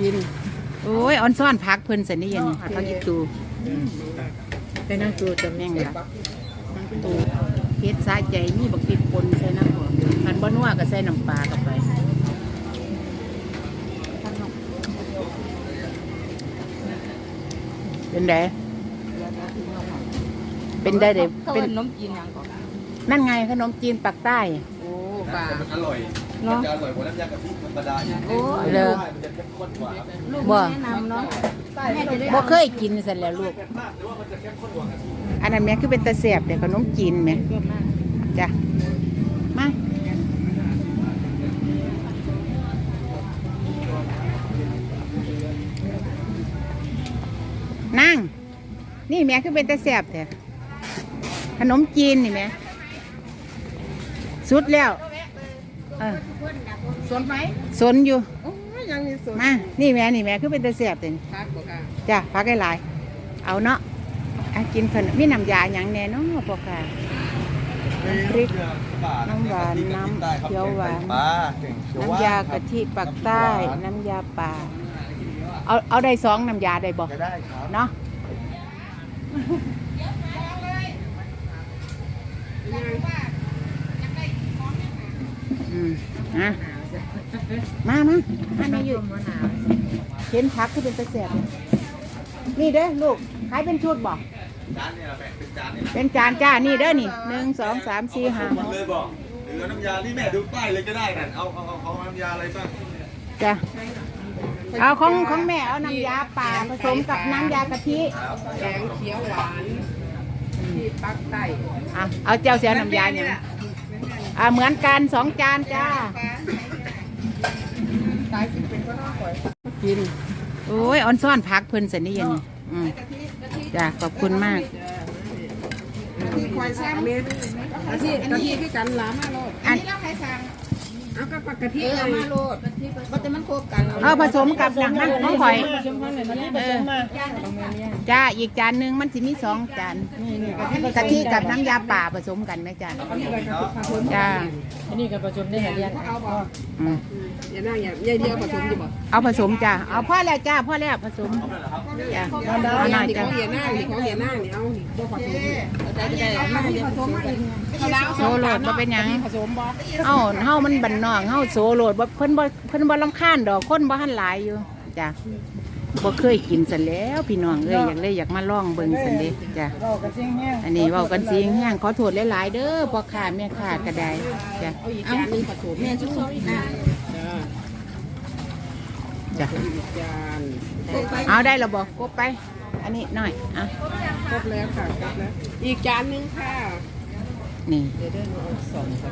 กินโอ้ยออนซ่อนพักเพิ่นสันนี่ยันนี่พักอีตูไปนั่งตัวจะแม่แม่งงละตูเฮ็ดสาใจมีบักติดปนใส่น้ำหัวคันบ่นัวก็ใส่น้ำปลาเข้าไปเป็นไดเป็นได้เด้เขาเป็เป็นนนมจีนยังก่อนนั่นไงขนมจีนปักใต้ โอ้ป่ามันอร่อย เนาะมันจะอร่อยกว่าน้ำยากะทิธรรมดาอย่างโอ้เลิกมันจะเข้มข้นกว่าครับลูกบ่ แนะนำเนาะแม่จะได้บ่เคยกินสันแหล้วลูก เผ็ดมากแต่ว่ามันจะเข้มข้นกว่ากะทิอันนั้นแม่คือเป็นตะเสียบเดี๋ยวขนมจีนแม่เยอะมากจ้ะมานั่ง นี่แม่คือเป็นตะเสียบแต่ขนมจีนนี่แม่สุดแล้ว เออสวนไหมสนอยู่ โอ้ยยังมีสวนมา นี่แม่นี่แม่คือเป็นตะเสียบแต่พักบ่ค่ะจ้ะพักให้หลายเอาเนาะอะกินขนมมีน้ำยาอย่างแน่เนาะพวกค่ะน้ำพริก น้ำหวานน้ำเขียวหวานปลาเก่งเขียวหวน้ำยากะทิปักใต้ น้ำยาป่า เอาเอาได้สองน้ำยาได้บอกจะได้ครับ เนาะ อืมนะมามามาไม่หยุดเห็นพักที่เป็นตะเสียบเลยนี่เด้อลูกขายเป็นชุดบอกจานเนี่ยแม่เป็นจานเนี่ยนะเป็นจานจ้า นี่เด้อนี่หนึ่งสองสามสี่ห้าหมดเลยบอกหรือเอาน้ำยา นี่แม่ดูป้ายเลยก็ได้นั่นเอาเอาเอาเอาน้ำยาอะไรบ้างจ้ะเอาของของแม่เอาน้ำยาป่าผสมกับน้ำยากะทิแกงเขียวหวานที่ปักใต้อะเอาเจ้าเสียน้ำยาอย่าง อะเหมือนกันสองจานจ้าตายกินเป็นก็น่าก่อยกินโอ้ยออนซ่อนพักเพิ่นสันนี่ยันนี่อืมจ้ะขอบคุณมากที่ควายแซ่บเม็ดกะทิกะทิคือกันหลามาโลดอันเอา กับปกกะทิเอามาโลดว่าแต่มันโคบกันเอาผสมกับหนังนั่งของข่อยเออจ้าอีกจานหนึ่งมันสิมีสองจานกะทิกับน้ำยาป่าผสมกันไหมจ้าจ้าอันนี้กับผสมได้เรียนเอาบ่อืมอย่านั่งอย่าอย่าเดียวผสมอยู่บ่เอาผสมจ้าเอาพ่อแล้วจ้าพ่อแล้วผสมจ้าเอาเอาหน่อยที่จ้าเขาเหียหน้าที่เขาเหียหน้านี่เอาบ่ผสมได้ได้มาผสมมาอีกเขาแล้วโซโลดบ่เป็นหยังผสมบ่เฮาเฮามันบันนอกเฮาโซโลดบ่เพิ่นบ่เพิ่นบ่รำคาญดอกคนบ่ทันหลายอยู่จ้ะบ่เคยกินซั่นแหล้ว พี่น้องเอ้ยอยากเลยอยากมาลองเบิ่งซั่นเด้จ้ะเรากระเจียงแห้งอันนี้เว้ากันสิแห้งขอโทษหลายๆเด้อพ่อค้าแม่ค้าก็ได้จ้ะเอาอีกจานนึงผสมแม่ชุบๆนะจ้ะอีกจานเอาได้แล้วบ่กบไป อันนี้หน่อยอะครบแล้วค่ะครบแล้วอีกจานนึงค่ะนี่เดี๋ยวเดินเอาสองก่อ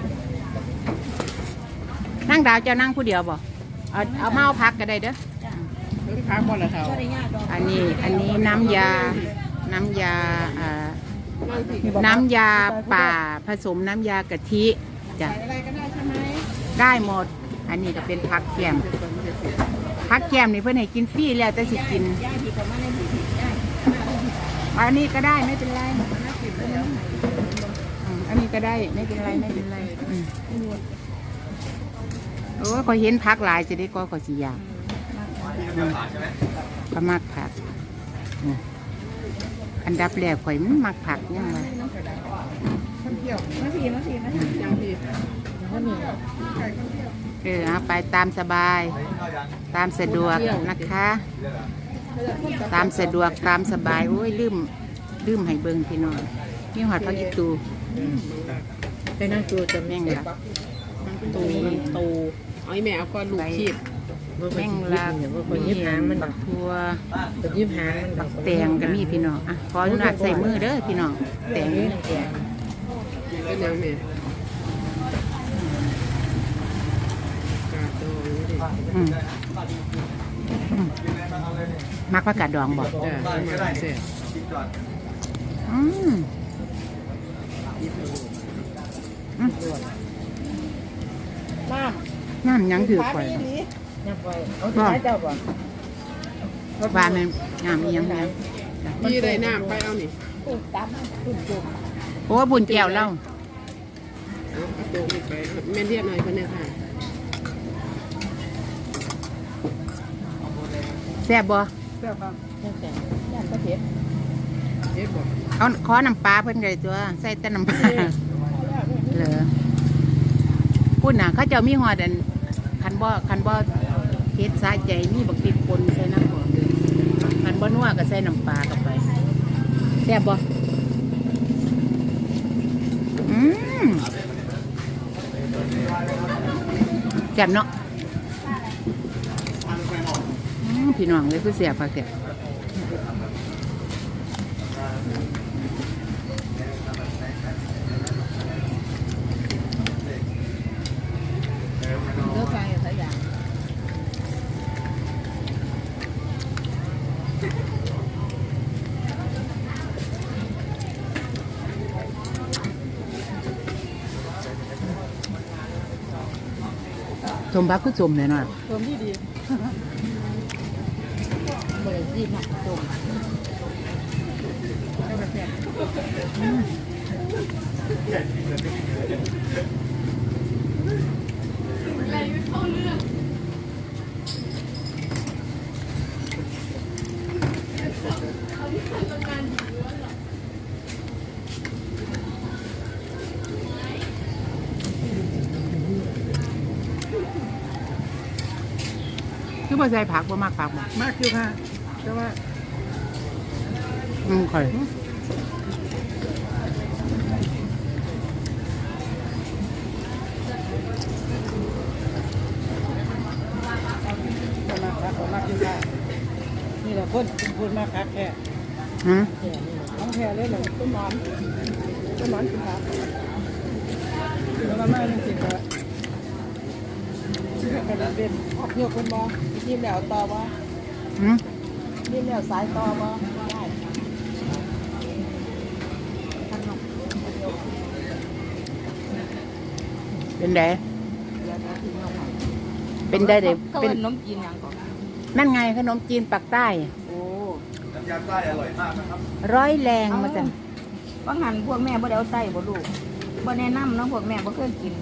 นนั่งดาวเจ้านั่งผู้เดียวบ่เอาเอามาเอาพักก็ได้เด้อเพิ่งพักก่อนละเท่าอันนี้อันนี้น้ำยา น้ำยาอ่านั่งผิดน้ำยาป่าผสมน้ำยากะทิจ้ะอะไรก็ได้ใช่ไหมได้หมด อันนี้ก็เป็นผักแกมผักแกมนี่เพื่อนให้กินฟรีแล้วแต่สิกินย่าผิดกับมาในผิดย่าอันนี้ก็ได้ไม่เป็นไรอืมอันนี้ก็ได้ไม่เป็นไรไม่เป็นไรอืม โอ้ยขอยเห็นผักหลายจะได้ก็ขอยสิอยากน้ำยาป่าใช่ไหมก็มักผักอืมอันดับแรกข่อยมันมักผักยังไงเที่ยวมาทีมาทีมาทียังผิดเออเอาไปตามสบาย ตามสะดวกนะคะ ตามสะดวกตามสบาย โอ้ยลืมลืมให้เบิ่งพี่น้องมีหอดพักอีตูไปนั่งตัวจะแม่งละ ตูตูเอาไอ้แม่เอาก้อนลูกชีพแม่งละมีบักทัวตัวยิบหางมันบักแตงก็มีพี่น้องอะขออนุญาตใส่มือเด้อพี่น้องแตงนี่เป็นยังแม่กาโตนี่ดิอืมอืมมักผักกาดดองบอกจ้าประมาณเสร็จกินก่อนอืมอืมน้ น้ำหยังถือำข่อยน้ำไปเอาที่ไหนเจ้าบ่ว่าแม่นน้ำอีหยังเนี่ยมีได้น้ำไปเอานี่โอ้บุญแก้วเล่าเอาเอาโจกไปแม่เรียกหน่อยคนนี้ค่ะแซ่บบ่แซ่บครับแต่ย่านก็เผ็ดเฮ็ดบ่เอาขอน้ำปลาเพิ่นเลยตัวใส่แต่น้ำปลาเหรอพูดน่ะเขาเจ้ามีหอดอัน คันบ่คันบ่เฮ็ดสาใจมีบักติดปนใส่น้ำบ่คันบ่นัวก็ใส่น้ำปลาเข้าไปแซ่บบ่อืมแซ่บเนาะพี่น้องเลยคือเสียบปากแกเสมบักคือสมเลยเนาะเพิ่มดีดีบริจีมาตรง คือบ่ใส่ผักบ่มากผักบ่มากอยู่ค่ะแต่ว่าอืมข่อยประมาณครับประมาณอยู่ค่ะนี่แหละคนพูดมากครับแค่ฮะน้องแค่เลยเหรอต้นหมอนต้นหมอนคือครับแล้วมาหนึ่งสิบละชื่อกัน เด่นออกเยอะคนบ่ยิ้มแล้วต่อบ่หืมยิ้มแล้วสายต่อบ่ได้เป็นไดเป็นได้เด้เขาเป็นนนมจีนอย่างก่อนนั่นไงขนมจีนปักใต้โอ้น้ำยาใต้อร่อยมากนะครับร้อยแรงมาจังบางหันพวกแม่บ่ได้เอาไส้บ่ลูกบ่แนะนำเนาะพวกแม่บ่เคยกิน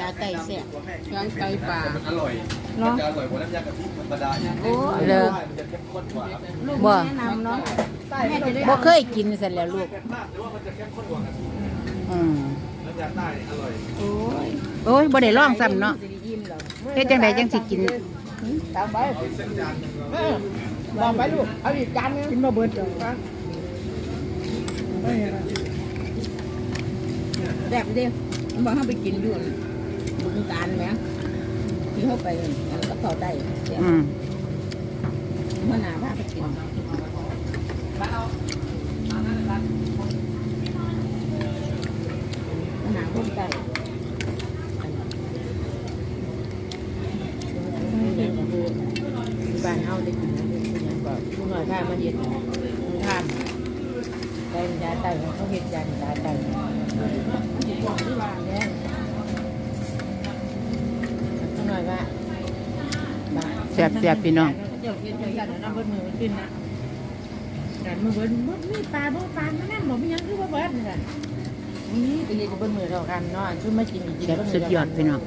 ยาไก่แซ่บตัวแม่กินยางไก่ป่ามันอร่อยเนาะมันจะอร่อยกว่าน้ำยากะทิธรรมดาอย่างโอ้ยเลยมันจะเข้มข้นกว่าครับลูกบ่แนะนำเนาะแม่จะได้บ่เคยกินเสร็จแล้วลูกเผ็ดมากแต่ว่ามันจะเข้มข้นกว่ากะทิอืมน้ำยาใต้อร่อยโอ้ยโอ้ยบ่ได้ลองซ้ำเนาะสิได้ยิ้มแล้วเฮ็ดจังไดจังสิกินตามไปเอาเส้นจานหนึ่งเออลองไปลูก เอาอีกจานนึงกินมาเบิดจังครับไม่เห็นอะแซ่บเด้บ่เฮาไปกินอยู่ บึงการแหมที่เฮาไปอันกับเขาได้แซ่บอืมมื่อหนาพาไปกินมื่อหนาพุ่มไก่บ้านเฮาได้กินนะเป็นยังก็ผู้น้อยข้ามาเย็นมึงทานได้ยาไตเขาเห็นยายาไตที่บอกที่ว่าเนี่ยผู้น้อยว่า แซ่บๆพี่น้องเยี่ยวอย่าน้ำเบิ้ลมือขึ้นนะแต่มือเบิ้ลบ่มีปลาบ่ปลานั่นบ่มีหยังคือบ่เบิ้ลนี่ก็เฮ็ดเบิ้ลมือเท่ากันเนาะคือมากินกินแซ่บสุดยอดพี่น้อง